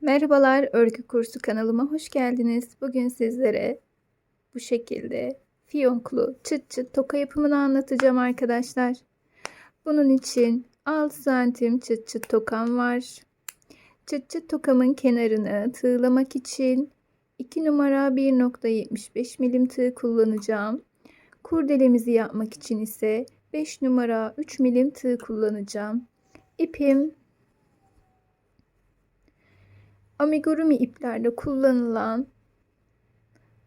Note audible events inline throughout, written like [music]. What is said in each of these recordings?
Merhabalar, örgü kursu kanalıma hoş geldiniz. Bugün sizlere bu şekilde fiyonklu çıt çıt toka yapımını anlatacağım arkadaşlar. Bunun için 6 santim çıt çıt tokam var. Çıt çıt tokamın kenarını tığlamak için 2 numara 1.75 milim tığ kullanacağım. Kurdelemizi yapmak için ise 5 numara 3 milim tığ kullanacağım. İpim amigurumi iplerde kullanılan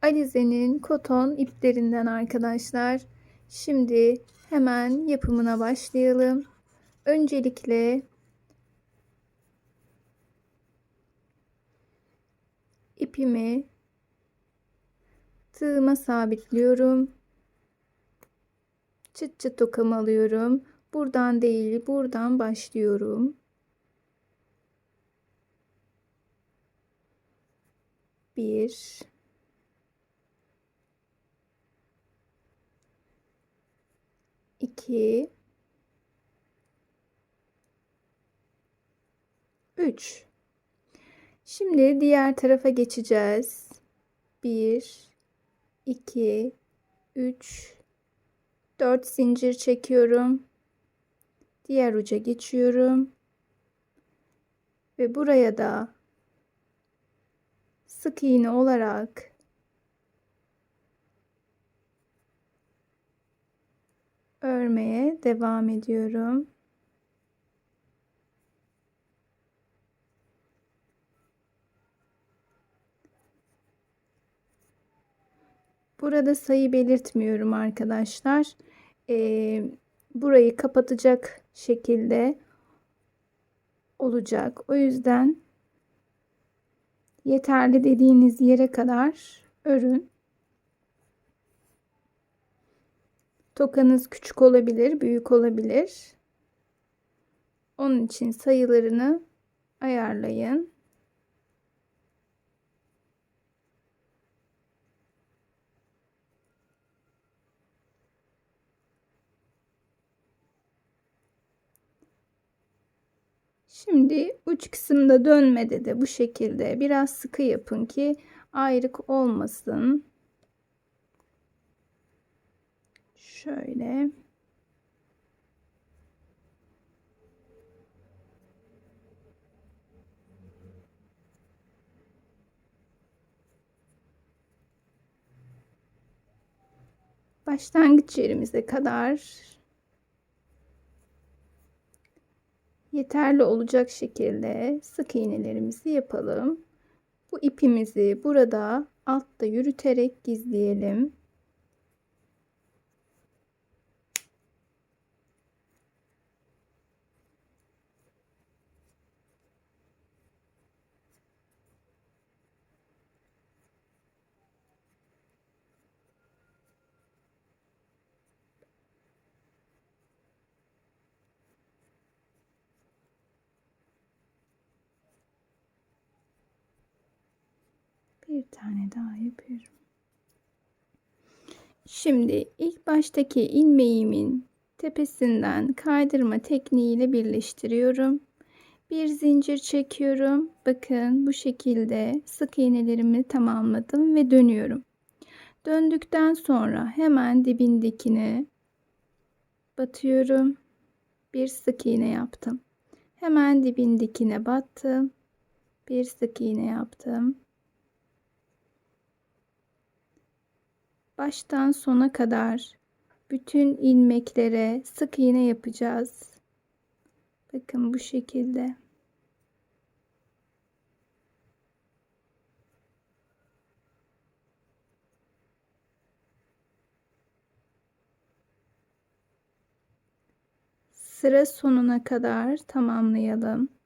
Alize'nin koton iplerinden arkadaşlar. Şimdi hemen yapımına başlayalım. Öncelikle ipimi tığıma sabitliyorum. Çıt çıt tokamı alıyorum. Buradan değil, buradan başlıyorum. Bir, iki, üç. Şimdi diğer tarafa geçeceğiz. Bir, iki, üç, dört zincir çekiyorum. Diğer uca geçiyorum. Ve buraya da sık iğne olarak örmeye devam ediyorum. Burada sayı belirtmiyorum arkadaşlar. Ee, burayı kapatacak şekilde olacak. O yüzden yeterli dediğiniz yere kadar örün. Tokanız küçük olabilir, büyük olabilir. Onun için sayılarını ayarlayın. Şimdi uç kısımda dönmede de bu şekilde biraz sıkı yapın ki ayrık olmasın. Şöyle. Başlangıç yerimize kadar yeterli olacak şekilde sık iğnelerimizi yapalım. Bu ipimizi burada altta yürüterek gizleyelim. Bir tane daha yapıyorum. Şimdi ilk baştaki ilmeğimin tepesinden kaydırma tekniğiyle birleştiriyorum. Bir zincir çekiyorum. Bakın bu şekilde sık iğnelerimi tamamladım ve dönüyorum. Döndükten sonra hemen dibindekine batıyorum. Bir sık iğne yaptım. Hemen dibindekine battım. Bir sık iğne yaptım. Baştan sona kadar bütün ilmeklere sık iğne yapacağız. Bakın bu şekilde. Sıra sonuna kadar tamamlayalım.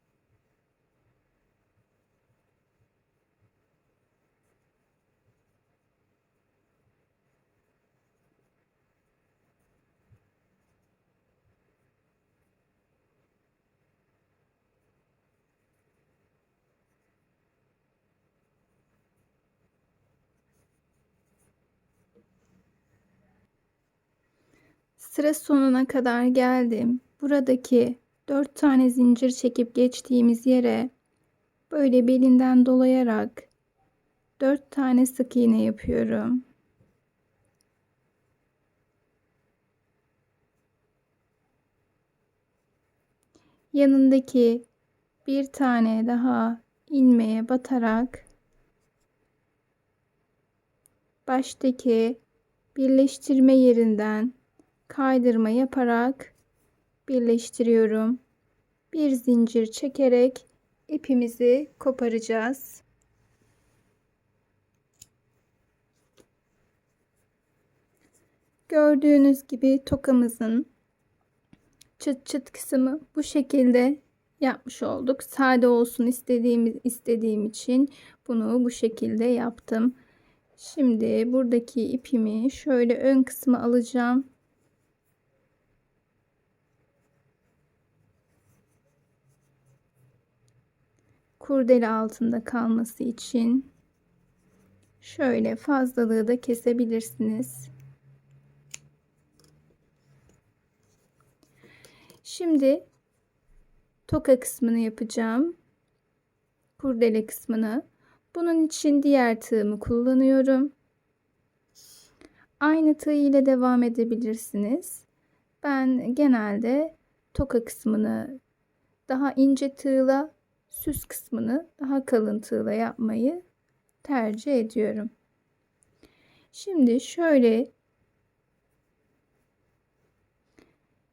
Sıra sonuna kadar geldim. Buradaki 4 tane zincir çekip geçtiğimiz yere Böyle belinden dolayarak 4 tane sık iğne yapıyorum. Yanındaki bir tane daha ilmeğe batarak baştaki birleştirme yerinden kaydırma yaparak birleştiriyorum. Bir zincir çekerek ipimizi koparacağız. Gördüğünüz gibi tokamızın çıt çıt kısmı bu şekilde yapmış olduk. Sade olsun istediğim istediğim için bunu bu şekilde yaptım. Şimdi buradaki ipimi şöyle ön kısmı alacağım. Kurdele altında kalması için şöyle fazlalığı da kesebilirsiniz. Şimdi toka kısmını yapacağım. Kurdele kısmını. Bunun için diğer tığımı kullanıyorum. Aynı tığ ile devam edebilirsiniz. Ben genelde toka kısmını daha ince tığla, süs kısmını daha kalın tığla yapmayı tercih ediyorum. Şimdi şöyle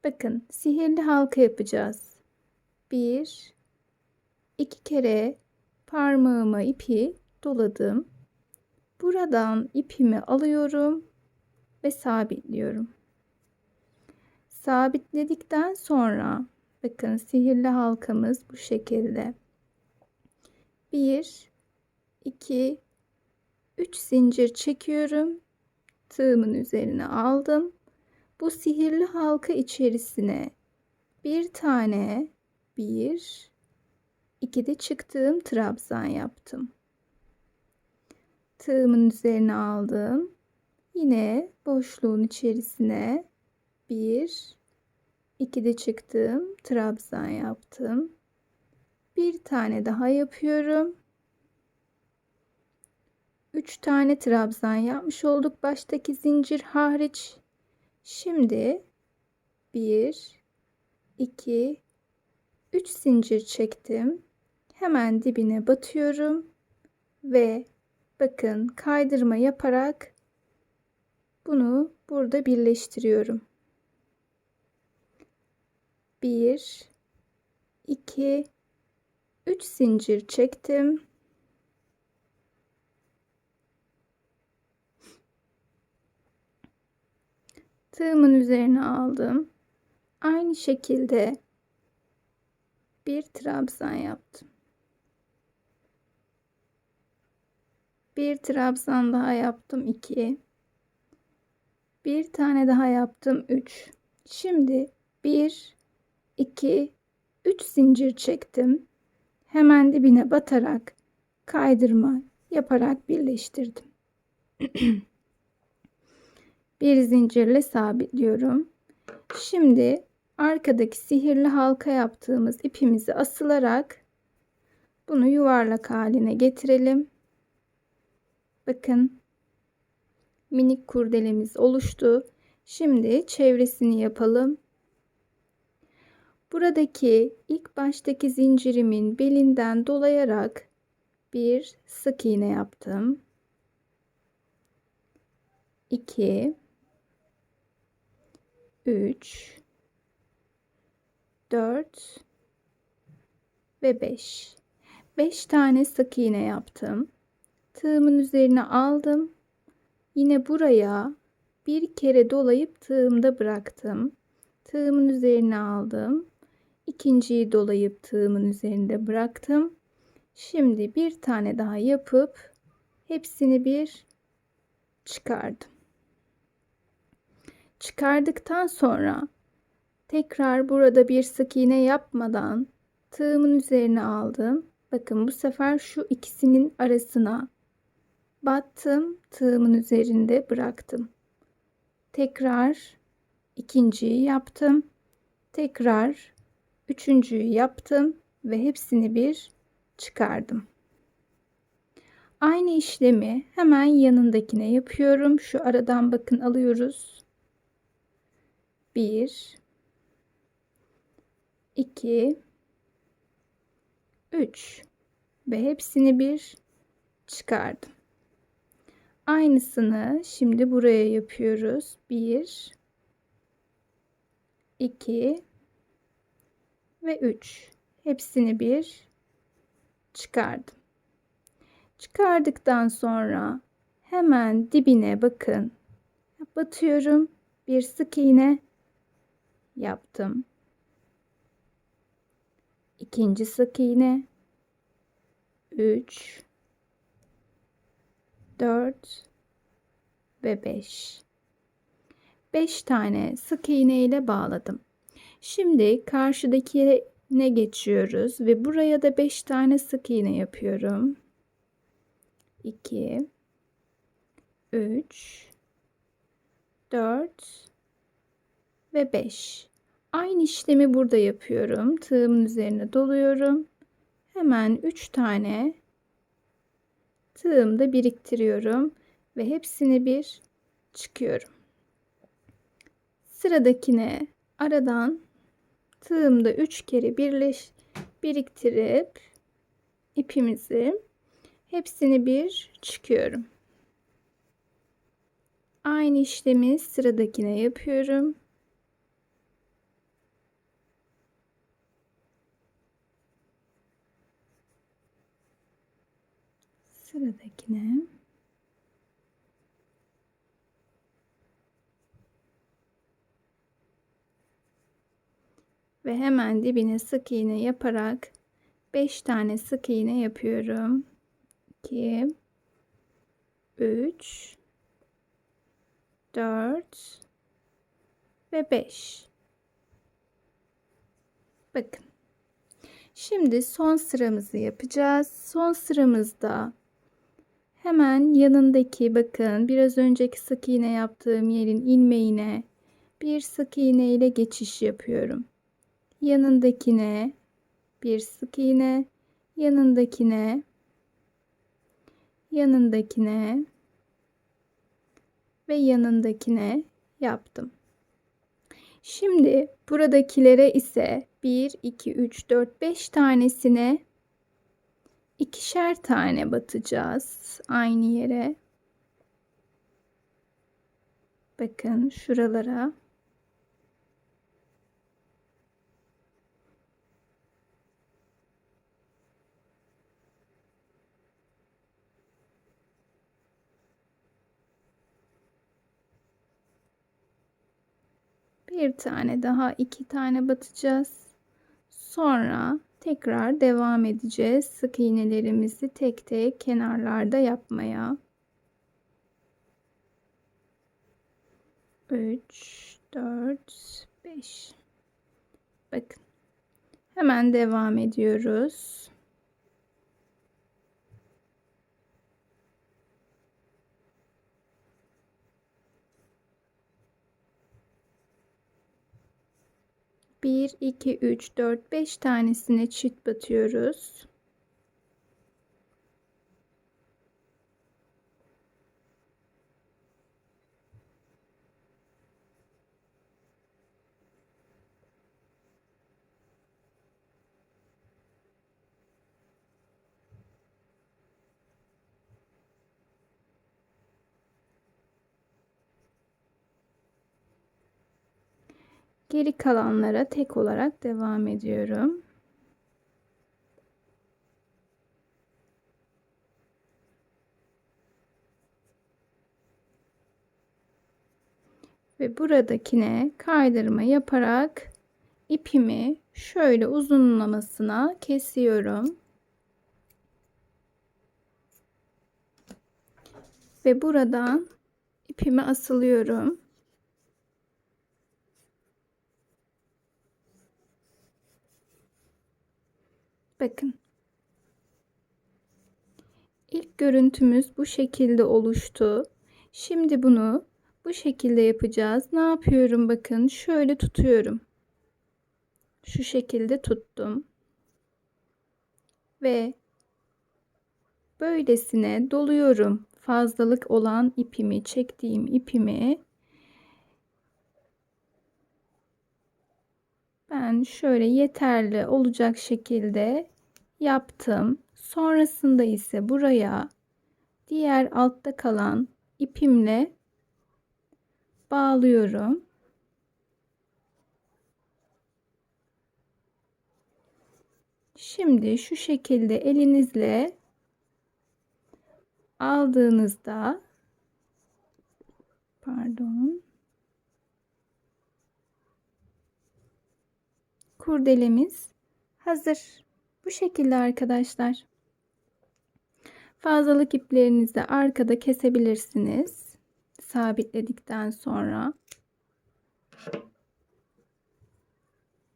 bakın sihirli halka yapacağız. Bir, iki kere parmağıma ipi doladım. Buradan ipimi alıyorum ve sabitliyorum. Sabitledikten sonra bakın sihirli halkamız bu şekilde. 1 2 3 zincir çekiyorum. Tığımın üzerine aldım. Bu sihirli halka içerisine bir tane bir iki de çıktığım trabzan yaptım. Tığımın üzerine aldım. Yine boşluğun içerisine bir iki de çıktım trabzan yaptım. Bir tane daha yapıyorum. Üç tane trabzan yapmış olduk baştaki zincir hariç. Şimdi bir iki üç zincir çektim. Hemen dibine batıyorum ve bakın kaydırma yaparak bunu burada birleştiriyorum. 1 2 3 zincir çektim. Tığımın üzerine aldım. Aynı şekilde bir trabzan yaptım. Bir trabzan daha yaptım. 2 bir tane daha yaptım 3 şimdi 1 2 3 zincir çektim hemen dibine batarak kaydırma yaparak birleştirdim [clears throat] bir zincirle sabitliyorum şimdi arkadaki sihirli halka yaptığımız ipimizi asılarak bunu yuvarlak haline getirelim bakın minik kurdelemiz oluştu. Şimdi çevresini yapalım. Buradaki ilk baştaki zincirimin belinden dolayarak bir sık iğne yaptım. 2 3 4 ve 5 5 tane sık iğne yaptım. Tığımın üzerine aldım Yine buraya bir kere dolayıp tığımda bıraktım. Tığımın üzerine aldım. İkinciyi dolayıp tığımın üzerinde bıraktım. Şimdi bir tane daha yapıp hepsini bir çıkardım. Çıkardıktan sonra tekrar burada bir sık iğne yapmadan tığımın üzerine aldım. Bakın bu sefer şu ikisinin arasına battım tığımın üzerinde bıraktım tekrar ikinciyi yaptım tekrar üçüncüyü yaptım ve hepsini bir çıkardım. Aynı işlemi hemen yanındakine yapıyorum. Şu aradan bakın alıyoruz. 1 2 3 ve hepsini bir çıkardım. Aynısını şimdi buraya yapıyoruz. 1 2 ve 3. Hepsini bir çıkardım. Çıkardıktan sonra hemen dibine bakın. Batıyorum. Bir sık iğne yaptım. İkinci sık iğne. 3 4 ve 5. 5 tane sık iğne ile bağladım. Şimdi karşıdaki ne geçiyoruz ve buraya da 5 tane sık iğne yapıyorum. 2 3 4 ve 5. Aynı işlemi burada yapıyorum. Tığımın üzerine doluyorum. Hemen 3 tane tığımda biriktiriyorum ve hepsini bir çıkıyorum. Sıradakine aradan tığımda 3 kere birleş biriktirip ipimizi hepsini bir çıkıyorum. Aynı işlemi sıradakine yapıyorum. Sıradakine ve hemen dibine sık iğne yaparak 5 tane sık iğne yapıyorum. 2 3 4 ve 5 bakın. Şimdi son sıramızı yapacağız. Son sıramızda hemen yanındaki bakın biraz önceki sık iğne yaptığım yerin ilmeğine bir sık iğne ile geçiş yapıyorum yanındakine bir sık iğne yanındakine yanındakine ve yanındakine yaptım. Şimdi buradakilere ise 1 2 3 4 5 tanesine ikişer tane batacağız aynı yere. Bakın şuralara bir tane daha iki tane batacağız. Sonra tekrar devam edeceğiz. Sık iğnelerimizi tek tek kenarlarda yapmaya. 3 4 5 Bakın. Hemen devam ediyoruz. Bir, iki, üç, dört, beş tanesine çift batıyoruz. Geri kalanlara tek olarak devam ediyorum. Ve buradakine kaydırma yaparak ipimi şöyle uzunlamasına kesiyorum. Ve buradan ipimi asılıyorum. Bakın. İlk görüntümüz bu şekilde oluştu. Şimdi bunu bu şekilde yapacağız. Ne yapıyorum bakın. Şöyle tutuyorum. Şu şekilde tuttum. Ve böylesine doluyorum. Fazlalık olan ipimi, çektiğim ipimi ben şöyle yeterli olacak şekilde yaptım. Sonrasında ise buraya diğer altta kalan ipimle bağlıyorum. Şimdi şu şekilde elinizle aldığınızda pardon kurdelemiz hazır. Bu şekilde arkadaşlar. Fazlalık iplerinizi arkada kesebilirsiniz. Sabitledikten sonra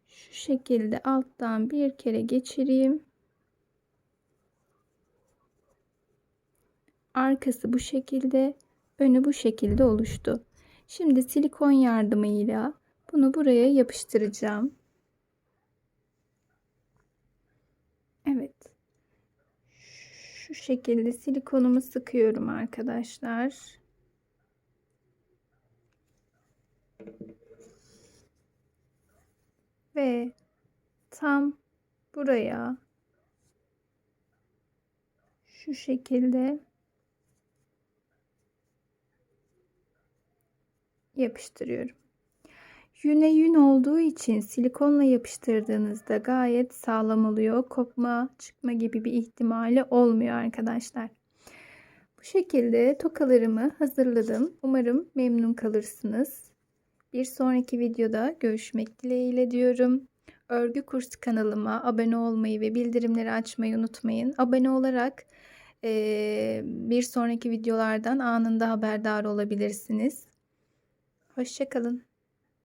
şu şekilde alttan bir kere geçireyim. Arkası bu şekilde, önü bu şekilde oluştu. Şimdi silikon yardımıyla bunu buraya yapıştıracağım. Evet. Şu şekilde silikonumu sıkıyorum arkadaşlar. Ve tam buraya şu şekilde yapıştırıyorum. Yüne yün olduğu için silikonla yapıştırdığınızda gayet sağlam oluyor. Kopma, çıkma gibi bir ihtimali olmuyor arkadaşlar. Bu şekilde tokalarımı hazırladım. Umarım memnun kalırsınız. Bir sonraki videoda görüşmek dileğiyle diyorum. Örgü kursu kanalıma abone olmayı ve bildirimleri açmayı unutmayın. Abone olarak e, bir sonraki videolardan anında haberdar olabilirsiniz. Hoşçakalın.